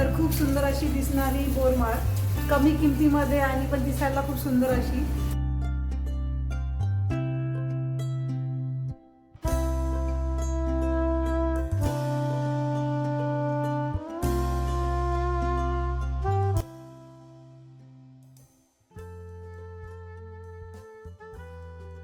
तर खूप सुंदर अशी दिसणारी बोरमाळ. कमी किमतीमध्ये आणि पण दिसायला खूप सुंदर अशी.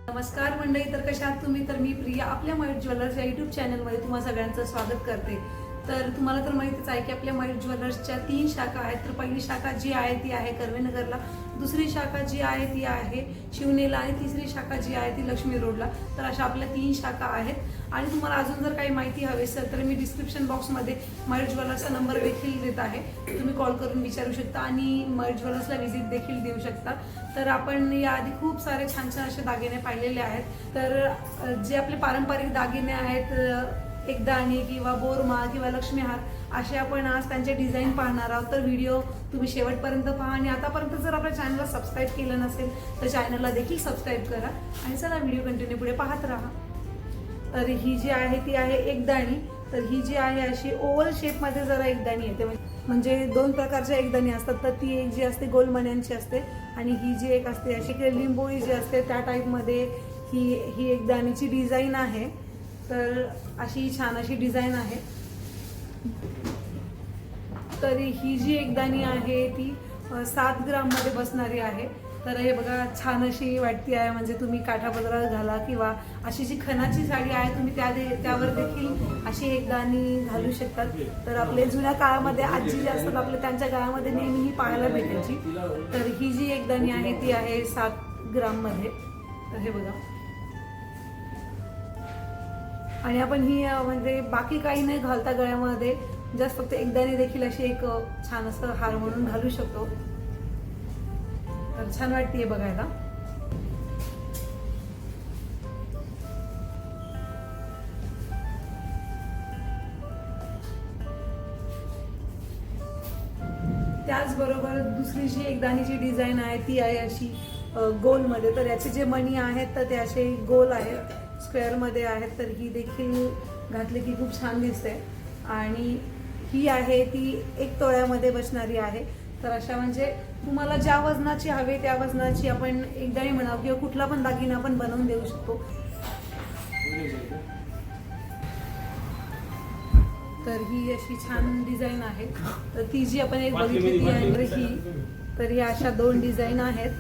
नमस्कार मंडळी तर कशा तुम्ही? तर मी प्रिया आपल्या मयूर ज्वेलर्स या युट्यूब चॅनलमध्ये तुम्हा सगळ्यांचं स्वागत करते. तर तुम्हाला तर माहितीच आहे की आपल्या मयूर ज्वेलर्सच्या तीन शाखा आहेत. तर पहिली शाखा जी आहे ती आहे कर्वेनगरला. दुसरी शाखा जी आहे ती आहे शिवनेला आणि तिसरी शाखा जी आहे ती लक्ष्मी रोडला. तर अशा आपल्या तीन शाखा आहेत. आणि तुम्हाला अजून जर काही माहिती हवी असेल तर मी डिस्क्रिप्शन बॉक्समध्ये मयूर ज्वेलर्सचा नंबर देखील देत आहे. तुम्ही कॉल करून विचारू शकता आणि मयूर ज्वेलर्सला व्हिजिट देखील देऊ शकता. तर आपण याआधी खूप सारे छान छान असे दागिने पाहिलेले आहेत. तर जे आपले पारंपरिक दागिने आहेत एक एकदाणी किंवा बोरमा किंवा लक्ष्मीहार असे आपण आज त्यांचे डिझाईन पाहणार आहोत. तर व्हिडिओ तुम्ही शेवटपर्यंत पहा आणि आतापर्यंत जर आपल्या चॅनलला सबस्क्राईब केलं नसेल तर चॅनलला देखील सबस्क्राईब करा आणि चला व्हिडिओ कंटिन्यू पुढे पाहत राहा. तर ही जी आहे ती आहे एकदाणी तर ही जी आहे अशी ओव्हल शेपमध्ये जरा एकदाणी येते. म्हणजे दोन प्रकारच्या एकदाणी असतात. तर ती एक जी असते गोलमण्यांची असते आणि ही जी एक असते अशी काही लिंबोळी जी असते त्या टाईपमध्ये ही ही एकदाणीची डिझाईन आहे. तर अशी छान अशी डिझाईन आहे. तर ही जी एकदाणी आहे ती सात ग्राममध्ये बसणारी आहे. तर हे बघा छान अशी वाटती आहे. म्हणजे तुम्ही काठापदरात घाला किंवा अशी जी खणाची साडी आहे तुम्ही त्या दे- त्यावर देखील अशी एकदाणी घालू शकतात. तर आपले जुन्या काळामध्ये आजी जे असतात आपल्या त्यांच्या काळामध्ये नेहमी ही पाहायला भेटायची. तर ही जी एकदाणी आहे ती आहे सात ग्राममध्ये तर हे बघा. आणि आपण ही म्हणजे बाकी काही नाही घालता गळ्यामध्ये जस्ट फक्त एकदाने देखील अशी एक छान असं हार म्हणून घालू शकतो. तर छान वाटते बघायला. त्याचबरोबर दुसरी जी एकदाणीची डिझाईन आहे ती आहे अशी गोल गोलमध्ये. तर याचे जे मणी आहेत तर ते असे गोल आहेत. स्क्वेअरमध्ये आहेत तर ही देखील घातली की खूप छान दिसते. आणि ही आहे ती एक तोळ्यामध्ये बसणारी आहे. तर अशा म्हणजे तुम्हाला ज्या वजनाची हवे त्या वजनाची आपण एकदाही म्हणावं किंवा कुठला पण दागिना आपण बनवून देऊ शकतो. तर ही अशी छान डिझाईन आहे. तर ती जी आपण एक बघितली ती आहे तर ही. तर या अशा दोन डिझाईन आहेत.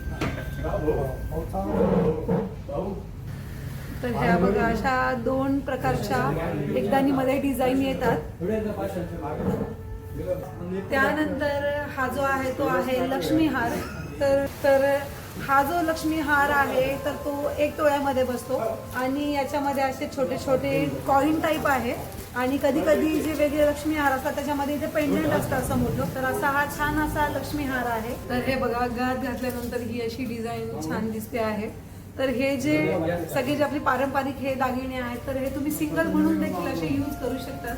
तर ह्या बघा अशा दोन प्रकारच्या एकदाणीमध्ये डिझाईन येतात. त्यानंतर हा जो आहे तो आहे लक्ष्मीहार. तर तर हा जो लक्ष्मीहार आहे तर तो एक तोळ्यामध्ये बसतो आणि याच्यामध्ये असे छोटे छोटे कॉईन टाईप आहे आणि कधी कधी जे वेगळे लक्ष्मी हार असतात त्याच्यामध्ये इथे पेंडंट असतं असं मोठं तर असा हा छान असा लक्ष्मीहार आहे. तर हे बघा गात घातल्यानंतर ही अशी डिझाईन छान दिसते आहे. तर हे जे सगळे जे आपले पारंपरिक हे दागिने आहेत तर हे तुम्ही सिंगल म्हणून देखील असे यूज करू शकता.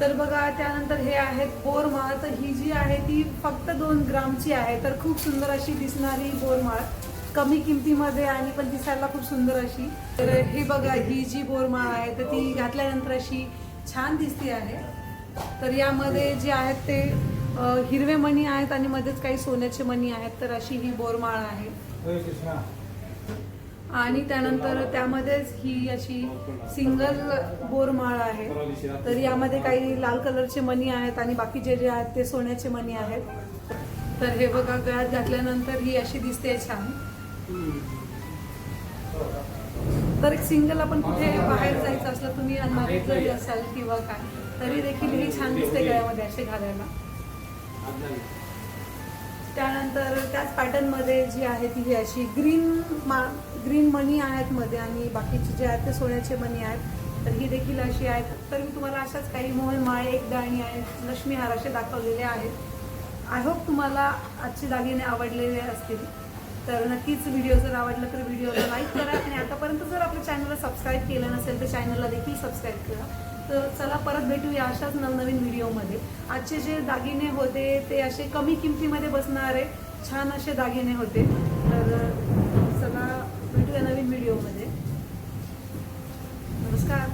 तर बघा त्यानंतर हे आहेत बोरमाळ. तर ही जी आहे ती फक्त दोन ग्रामची आहे तर खूप सुंदर अशी दिसणारी बोरमाळ. कमी किमतीमध्ये आणि पण दिसायला खूप सुंदर अशी. तर हे बघा ही जी बोरमाळ आहे तर ती घातल्यानंतर अशी छान दिसते आहे. तर यामध्ये जे आहेत ते हिरवे मणी आहेत आणि मध्येच काही सोन्याचे मणी आहेत तर अशी ही बोरमाळ आहे. आणि त्यानंतर त्यामध्येच ही अशी सिंगल बोरमाळ आहे. तर यामध्ये काही लाल कलरचे मणी आहेत आणि बाकीचे जे आहेत ते सोन्याचे मणी आहेत. तर हे बघा गळ्यात घातल्यानंतर ही अशी दिसते छान. तर एक सिंगल आपण कुठे बाहेर जायचं असलं तुम्ही अनमारीत जरी असाल किंवा काय तरी देखील ही छान दिसते गळ्यामध्ये असे घालायला. त्यानंतर त्याच पॅटर्नमध्ये जी आहे ती ही अशी ग्रीन मा ग्रीन मनी आहेत मध्ये आणि बाकीचे जे आहेत ते सोन्याचे मनी आहेत तर ही देखील अशी आहेत. तर मी तुम्हाला अशाच काही मोहनमाळे एक दाणी आहेत लक्ष्मी हार असे दाखवलेले आहेत. आय होप तुम्हाला आजचे दागिने आवडलेले असतील. तर नक्कीच व्हिडिओ जर आवडला तर व्हिडिओला लाईक करा. आणि आतापर्यंत जर आपल्या चॅनलला सबस्क्राईब केलं नसेल तर चॅनलला देखील सबस्क्राईब करा. तर चला परत भेटूया अशाच नवनवीन व्हिडिओमध्ये आजचे जे दागिने होते ते असे कमी किमतीमध्ये बसणारे छान असे दागिने होते. तर चला भेटूया नवीन व्हिडिओमध्ये नमस्कार.